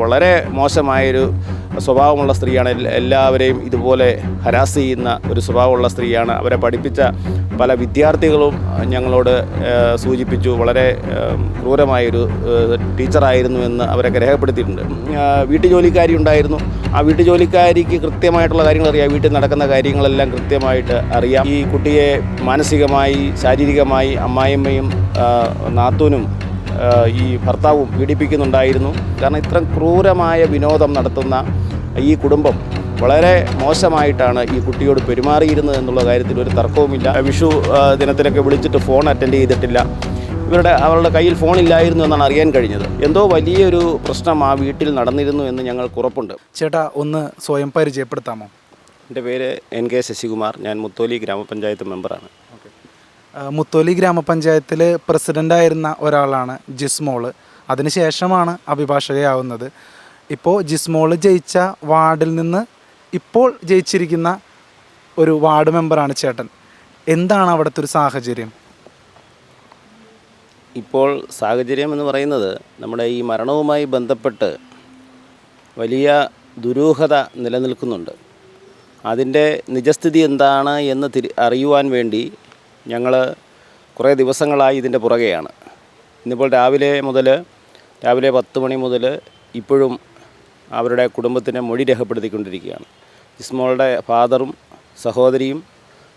വളരെ മോശമായൊരു സ്വഭാവമുള്ള സ്ത്രീയാണ്. എല്ലാവരെയും ഇതുപോലെ ഹരാസ് ചെയ്യുന്ന ഒരു സ്വഭാവമുള്ള സ്ത്രീയാണ്. അവരെ പഠിപ്പിച്ച പല വിദ്യാർത്ഥികളും ഞങ്ങളോട് സൂചിപ്പിച്ചു. വളരെ ക്രൂരമായൊരു ടീച്ചറായിരുന്നു എന്ന് അവരൊക്കെ രേഖപ്പെടുത്തിയിട്ടുണ്ട്. വീട്ടു ജോലിക്കാരി ഉണ്ടായിരുന്നു. ആ വീട്ടുജോലിക്കാരിക്ക് കൃത്യമായിട്ടുള്ള കാര്യങ്ങൾ അറിയാം. വീട്ടിൽ നടക്കുന്ന കാര്യങ്ങളെല്ലാം കൃത്യമായിട്ട് അറിയാം. ഈ കുട്ടിയെ മാനസികമായി ശാരീരികമായി അമ്മായിയമ്മയും നാത്തൂനും ഈ ഭർത്താവും പീഡിപ്പിക്കുന്നുണ്ടായിരുന്നു. കാരണം ഇത്രയും ക്രൂരമായ വിനോദം നടത്തുന്ന ഈ കുടുംബം വളരെ മോശമായിട്ടാണ് ഈ കുട്ടിയോട് പെരുമാറിയിരുന്നത് എന്നുള്ള കാര്യത്തിൽ ഒരു തർക്കവുമില്ല. വിഷു ദിനത്തിലൊക്കെ വിളിച്ചിട്ട് ഫോൺ അറ്റൻഡ് ചെയ്തിട്ടില്ല. ഇവരുടെ അവരുടെ കയ്യിൽ ഫോണില്ലായിരുന്നു എന്നാണ് അറിയാൻ കഴിഞ്ഞത്. എന്തോ വലിയൊരു പ്രശ്നം ആ വീട്ടിൽ നടന്നിരുന്നു എന്ന് ഞങ്ങൾ ഉറപ്പുണ്ട്. ചേട്ടാ ഒന്ന് സ്വയം പരിചയപ്പെടുത്താമോ? എന്റെ പേര് എൻ കെ ശശികുമാർ. ഞാൻ മുത്തോലി ഗ്രാമപഞ്ചായത്ത് മെമ്പറാണ്. മുത്തോലി ഗ്രാമപഞ്ചായത്തിൽ പ്രസിഡന്റായിരുന്ന ഒരാളാണ് ജിസ്മോൾ. അതിനുശേഷമാണ് അഭിഭാഷകയാവുന്നത്. ഇപ്പോൾ ജിസ്മോൾ ജയിച്ച വാർഡിൽ നിന്ന് ഇപ്പോൾ ജയിച്ചിരിക്കുന്ന ഒരു വാർഡ് മെമ്പറാണ് ചേട്ടൻ. എന്താണ് അവിടുത്തെ ഒരു സാഹചര്യം? ഇപ്പോൾ സാഹചര്യം എന്ന് പറയുന്നത് നമ്മുടെ ഈ മരണവുമായി ബന്ധപ്പെട്ട് വലിയ ദുരൂഹത നിലനിൽക്കുന്നുണ്ട്. അതിന്റെ നിജസ്ഥിതി എന്താണ് എന്ന് തിരി അറിയുവാൻ വേണ്ടി ഞങ്ങൾ കുറേ ദിവസങ്ങളായി ഇതിന്റെ പുറകെയാണ്. ഇന്നിപ്പോൾ രാവിലെ മുതൽ രാവിലെ പത്ത് മണി മുതൽ ഇപ്പോഴും അവരുടെ കുടുംബത്തിനെ മൊഴി രേഖപ്പെടുത്തിക്കൊണ്ടിരിക്കുകയാണ്. ഇസ്മോളുടെ ഫാദറും സഹോദരിയും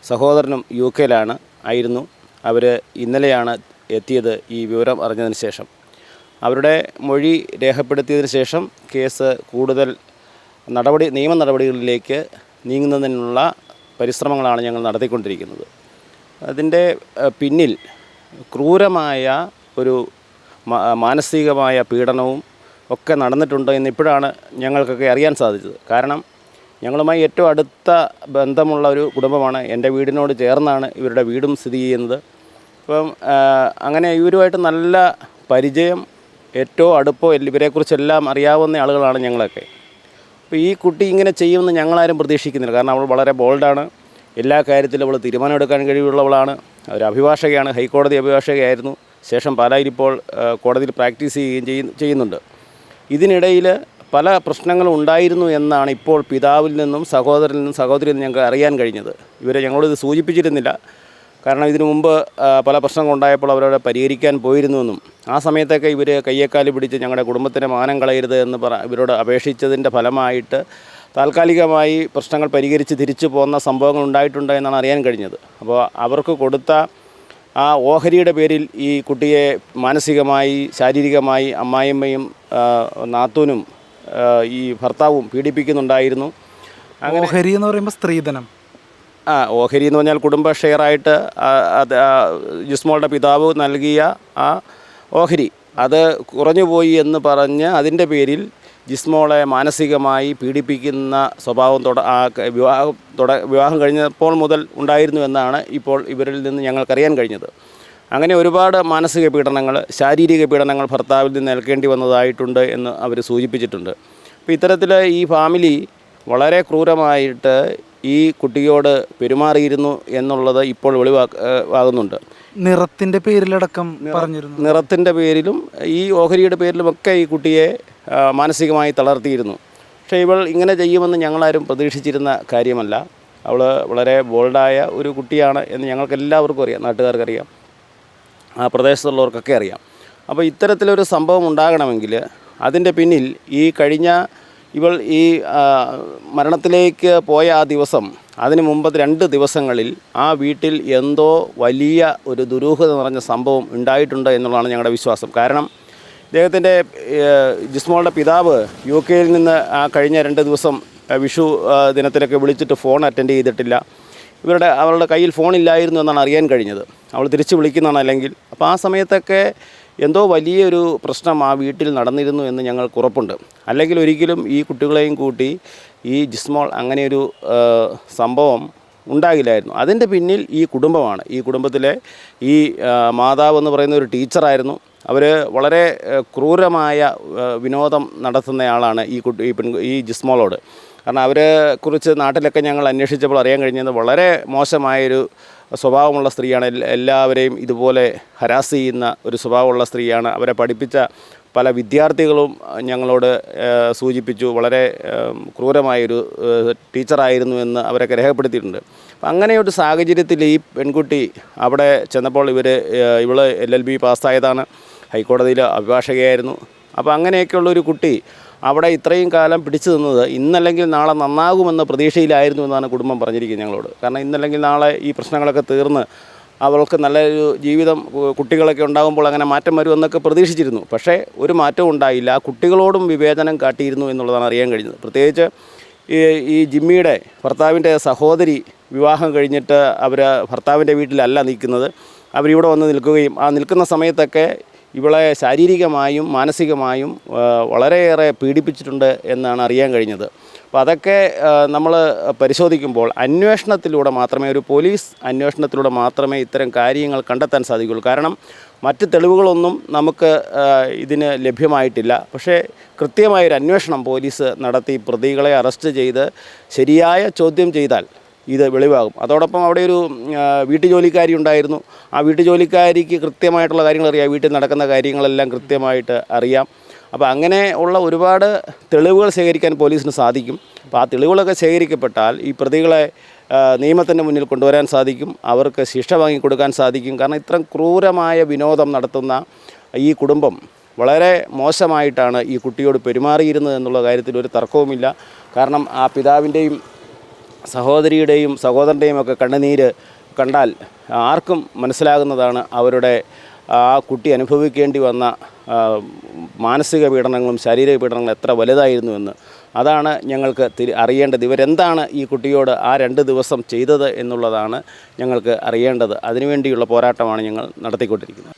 സഹോദരനും യു കെയിലാണ് ആയിരുന്നു. അവർ ഇന്നലെയാണ് എത്തിയത് ഈ വിവരം അറിഞ്ഞതിന് ശേഷം. അവരുടെ മൊഴി രേഖപ്പെടുത്തിയതിന് ശേഷം കേസ് കൂടുതൽ നടപടി നിയമ നടപടികളിലേക്ക് നീങ്ങുന്നതിനുള്ള പരിശ്രമങ്ങളാണ് ഞങ്ങൾ നടത്തിക്കൊണ്ടിരിക്കുന്നത്. അതിന്റെ പിന്നിൽ ക്രൂരമായ ഒരു മാനസികമായ പീഡനവും ഒക്കെ നടന്നിട്ടുണ്ട് എന്ന് ഇപ്പോഴാണ് ഞങ്ങൾക്കൊക്കെ അറിയാൻ സാധിച്ചത്. കാരണം ഞങ്ങളുമായി ഏറ്റവും അടുത്ത ബന്ധമുള്ള ഒരു കുടുംബമാണ് എന്റെ വീടിനോട് ചേർന്നാണ് ഇവരുടെ വീടും സ്ഥിതി ചെയ്യുന്നത്. അപ്പം അങ്ങനെ ഇവരുമായിട്ട് നല്ല പരിചയം ഏറ്റവും അടുപ്പോ ഇവരെക്കുറിച്ചെല്ലാം അറിയാവുന്ന ആളുകളാണ് ഞങ്ങളൊക്കെ. അപ്പോൾ ഈ കുട്ടി ഇങ്ങനെ ചെയ്യുമെന്ന് ഞങ്ങളാരും പ്രതീക്ഷിക്കുന്നില്ല. കാരണം അവൾ വളരെ ബോൾഡാണ് എല്ലാ കാര്യത്തിലും അവൾ തീരുമാനമെടുക്കാൻ കഴിവുള്ളവളാണ്. ഒരു അഭിഭാഷകയാണ് ഹൈക്കോടതി അഭിഭാഷകയായിരുന്നു. ശേഷം പാലായിൽ ഇപ്പോൾ കോടതിയിൽ പ്രാക്ടീസ് ചെയ്യുകയും ചെയ്യ- ചെയ്യുന്നുണ്ട്. ഇതിനിടയിൽ പല പ്രശ്നങ്ങളും ഉണ്ടായിരുന്നു എന്നാണ് ഇപ്പോൾ പിതാവിൽ നിന്നും സഹോദരനിൽ നിന്നും സഹോദരിയിൽ നിന്നും ഞങ്ങൾക്ക് അറിയാൻ കഴിഞ്ഞത്. ഇവരെ ഞങ്ങളോട് സൂചിപ്പിച്ചിരുന്നില്ല. കാരണം ഇതിനു മുമ്പ് പല പ്രശ്നങ്ങൾ ഉണ്ടായപ്പോൾ അവരവിടെ പരിഹരിക്കാൻ പോയിരുന്നുവെന്നും ആ സമയത്തൊക്കെ ഇവർ കയ്യേക്കാലി പിടിച്ച് ഞങ്ങളുടെ കുടുംബത്തിന്റെ മാനം കളയരുത് എന്ന് പറ ഇവരോട് അപേക്ഷിച്ചതിന്റെ ഫലമായിട്ട് താൽക്കാലികമായി പ്രശ്നങ്ങൾ പരിഹരിച്ച് തിരിച്ചു പോകുന്ന സംഭവങ്ങൾ ഉണ്ടായിട്ടുണ്ട് എന്നാണ് അറിയാൻ കഴിഞ്ഞത്. അപ്പോൾ അവർക്ക് കൊടുത്ത ആ ഓഹരിയുടെ പേരിൽ ഈ കുട്ടിയെ മാനസികമായി ശാരീരികമായി അമ്മായിയമ്മയും ആ, നാത്തൂനും ഈ ഭർത്താവും പീഡിപ്പിക്കുന്നുണ്ടായിരുന്നു. ഓഹരി എന്ന് പറയുമ്പോൾ സ്ത്രീധനം. ആ ഓഹരി എന്ന് പറഞ്ഞാൽ കുടുംബ ഷെയറായിട്ട് ജിസ്മോളുടെ പിതാവ് നൽകിയ ആ ഓഹരി. അത് കുറഞ്ഞുപോയി എന്ന് പറഞ്ഞ് അതിന്റെ പേരിൽ ജിസ്മോളെ മാനസികമായി പീഡിപ്പിക്കുന്ന സ്വഭാവം തുട വിവാഹം തുട വിവാഹം കഴിഞ്ഞപ്പോൾ മുതൽ ഉണ്ടായിരുന്നു എന്നാണ് ഇപ്പോൾ ഇവരിൽ നിന്ന് ഞങ്ങൾക്കറിയാൻ കഴിഞ്ഞത്. അങ്ങനെ ഒരുപാട് മാനസിക പീഡനങ്ങൾ ശാരീരിക പീഡനങ്ങൾ ഭർത്താവിൽ നിന്ന് നൽകേണ്ടി വന്നതായിട്ടുണ്ട് എന്ന് അവർ സൂചിപ്പിച്ചിട്ടുണ്ട്. അപ്പോൾ ഇത്തരത്തിൽ ഈ ഫാമിലി വളരെ ക്രൂരമായിട്ട് ഈ കുട്ടിയോട് പെരുമാറിയിരുന്നു എന്നുള്ളത് ഇപ്പോൾ വെളിവാകുന്നുണ്ട് നിറത്തിന്റെ പേരിലടക്കം പറഞ്ഞിരുന്നു. നിറത്തിന്റെ പേരിലും ഈ ഓഹരിയുടെ പേരിലുമൊക്കെ ഈ കുട്ടിയെ മാനസികമായി തളർത്തിയിരുന്നു. പക്ഷേ ഇവൾ ഇങ്ങനെ ചെയ്യുമെന്ന് ഞങ്ങളാരും പ്രതീക്ഷിച്ചിരുന്ന കാര്യമല്ല. അവൾ വളരെ ബോൾഡായ ഒരു കുട്ടിയാണ് എന്ന് ഞങ്ങൾക്ക് എല്ലാവർക്കും അറിയാം നാട്ടുകാർക്കറിയാം ആ പ്രദേശത്തുള്ളവർക്കൊക്കെ അറിയാം. അപ്പോൾ ഇത്തരത്തിലൊരു സംഭവം ഉണ്ടാകണമെങ്കിൽ അതിന്റെ പിന്നിൽ ഈ കഴിഞ്ഞ ഇവൾ ഈ മരണത്തിലേക്ക് പോയ ആ ദിവസം അതിന് മുമ്പ് രണ്ട് ദിവസങ്ങളിൽ ആ വീട്ടിൽ എന്തോ വലിയ ഒരു ദുരൂഹത നിറഞ്ഞ സംഭവം ഉണ്ടായിട്ടുണ്ട് എന്നുള്ളതാണ് ഞങ്ങളുടെ വിശ്വാസം. കാരണം ഇദ്ദേഹത്തിന്റെ ജിസ്മോളുടെ പിതാവ് യു കെയിൽ നിന്ന് ആ കഴിഞ്ഞ രണ്ട് ദിവസം വിഷു ദിനത്തിലൊക്കെ വിളിച്ചിട്ട് ഫോൺ അറ്റൻഡ് ചെയ്തിട്ടില്ല. ഇവരുടെ അവളുടെ കയ്യിൽ ഫോണില്ലായിരുന്നു എന്നാണ് അറിയാൻ കഴിഞ്ഞത്. അവൾ തിരിച്ച് വിളിക്കുന്നതാണ് അല്ലെങ്കിൽ അപ്പോൾ ആ സമയത്തൊക്കെ എന്തോ വലിയൊരു പ്രശ്നം ആ വീട്ടിൽ നടന്നിരുന്നു എന്ന് ഞങ്ങൾക്ക് ഉറപ്പുണ്ട്. അല്ലെങ്കിൽ ഒരിക്കലും ഈ കുട്ടികളെയും കൂട്ടി ഈ ജിസ്മോൾ അങ്ങനെയൊരു സംഭവം ഉണ്ടാകില്ലായിരുന്നു. അതിന്റെ പിന്നിൽ ഈ കുടുംബമാണ്. ഈ കുടുംബത്തിലെ ഈ മാതാവ് എന്ന് പറയുന്ന ഒരു ടീച്ചറായിരുന്നു. അവർ വളരെ ക്രൂരമായ വിനോദം നടത്തുന്നയാളാണ് ഈ കുട്ടി ഈ പെൺ ഈ ജിസ്മോളോട്. കാരണം അവരെ കുറിച്ച് നാട്ടിലൊക്കെ ഞങ്ങൾ അന്വേഷിച്ചപ്പോൾ അറിയാൻ കഴിഞ്ഞത് വളരെ മോശമായൊരു സ്വഭാവമുള്ള സ്ത്രീയാണ്. എല്ലാവരെയും ഇതുപോലെ ഹരാസ് ചെയ്യുന്ന ഒരു സ്വഭാവമുള്ള സ്ത്രീയാണ്. അവരെ പഠിപ്പിച്ച പല വിദ്യാർത്ഥികളും ഞങ്ങളോട് സൂചിപ്പിച്ചു വളരെ ക്രൂരമായൊരു ടീച്ചറായിരുന്നു എന്ന് അവരൊക്കെ രേഖപ്പെടുത്തിയിട്ടുണ്ട്. അപ്പം അങ്ങനെയൊരു സാഹചര്യത്തിൽ ഈ പെൺകുട്ടി അവിടെ ചെന്നപ്പോൾ ഇവർ ഇവൾ എൽ എൽ ബി പാസ്സായതാണ് ഹൈക്കോടതിയിൽ അഭിഭാഷകയായിരുന്നു. അപ്പോൾ അങ്ങനെയൊക്കെയുള്ളൊരു കുട്ടി അവിടെ ഇത്രയും കാലം പിടിച്ചു നിന്നത് ഇന്നല്ലെങ്കിൽ നാളെ നന്നാകുമെന്ന പ്രതീക്ഷയിലായിരുന്നു എന്നാണ് കുടുംബം പറഞ്ഞിരിക്കുന്നത് ഞങ്ങളോട്. കാരണം ഇന്നല്ലെങ്കിൽ നാളെ ഈ പ്രശ്നങ്ങളൊക്കെ തീർന്ന് അവൾക്ക് നല്ലൊരു ജീവിതം കുട്ടികളൊക്കെ ഉണ്ടാകുമ്പോൾ അങ്ങനെ മാറ്റം വരുമെന്നൊക്കെ പ്രതീക്ഷിച്ചിരുന്നു. പക്ഷേ ഒരു മാറ്റവും ഉണ്ടായില്ല. കുട്ടികളോടും വിവേചനം കാട്ടിയിരുന്നു എന്നുള്ളതാണ് അറിയാൻ കഴിഞ്ഞത്. പ്രത്യേകിച്ച് ഈ ഈ ജിമ്മിയുടെ ഭർത്താവിന്റെ സഹോദരി വിവാഹം കഴിഞ്ഞിട്ട് അവർ ഭർത്താവിന്റെ വീട്ടിലല്ല നിൽക്കുന്നത്. അവരിവിടെ വന്ന് നിൽക്കുകയും ആ നിൽക്കുന്ന സമയത്തൊക്കെ ഇവളെ ശാരീരികമായും മാനസികമായും വളരെയേറെ പീഡിപ്പിച്ചിട്ടുണ്ട് എന്നാണ് അറിയാൻ കഴിഞ്ഞത്. അപ്പോൾ അതൊക്കെ നമ്മൾ പരിശോധിക്കുമ്പോൾ അന്വേഷണത്തിലൂടെ മാത്രമേ ഒരു പോലീസ് അന്വേഷണത്തിലൂടെ മാത്രമേ ഇത്തരം കാര്യങ്ങൾ കണ്ടെത്താൻ സാധിക്കുകയുള്ളൂ. കാരണം മറ്റ് തെളിവുകളൊന്നും നമുക്ക് ഇതിന് ലഭ്യമായിട്ടില്ല. പക്ഷേ കൃത്യമായൊരു അന്വേഷണം പോലീസ് നടത്തി പ്രതികളെ അറസ്റ്റ് ചെയ്ത് ശരിയായ ചോദ്യം ചെയ്താൽ ഇത് വെളിവാകും. അതോടൊപ്പം അവിടെ ഒരു വീട്ടു ജോലിക്കാരി ഉണ്ടായിരുന്നു. ആ വീട്ടു ജോലിക്കാരിക്ക് കൃത്യമായിട്ടുള്ള കാര്യങ്ങൾ അറിയാം. വീട്ടിൽ നടക്കുന്ന കാര്യങ്ങളെല്ലാം കൃത്യമായിട്ട് അറിയാം. അപ്പോൾ അങ്ങനെ ഉള്ള ഒരുപാട് തെളിവുകൾ ശേഖരിക്കാൻ പോലീസിന് സാധിക്കും. അപ്പോൾ ആ തെളിവുകളൊക്കെ ശേഖരിക്കപ്പെട്ടാൽ ഈ പ്രതികളെ നിയമത്തിന്റെ മുന്നിൽ കൊണ്ടുവരാൻ സാധിക്കും. അവർക്ക് ശിക്ഷ വാങ്ങിക്കൊടുക്കാൻ സാധിക്കും. കാരണം ഇത്രയും ക്രൂരമായ വിനോദം നടത്തുന്ന ഈ കുടുംബം വളരെ മോശമായിട്ടാണ് ഈ കുട്ടിയോട് പെരുമാറിയിരുന്നത് എന്നുള്ള കാര്യത്തിൽ ഒരു തർക്കവുമില്ല. കാരണം ആ പിതാവിന്റെയും സഹോദരിയുടെയും സഹോദരന്റെയും ഒക്കെ കണ്ണുനീര് കണ്ടാൽ ആർക്കും മനസ്സിലാകുന്നതാണ് അവരുടെ ആ കുട്ടി അനുഭവിക്കേണ്ടി വന്ന മാനസിക പീഡനങ്ങളും ശാരീരിക പീഡനങ്ങളും എത്ര വലുതായിരുന്നു എന്ന്. അതാണ് ഞങ്ങൾക്ക് തിരി അറിയേണ്ടത്. ഇവരെന്താണ് ഈ കുട്ടിയോട് ആ രണ്ട് ദിവസം ചെയ്തത് എന്നുള്ളതാണ് ഞങ്ങൾക്ക് അറിയേണ്ടത്. അതിനുവേണ്ടിയുള്ള പോരാട്ടമാണ് ഞങ്ങൾ നടത്തിക്കൊണ്ടിരിക്കുന്നത്.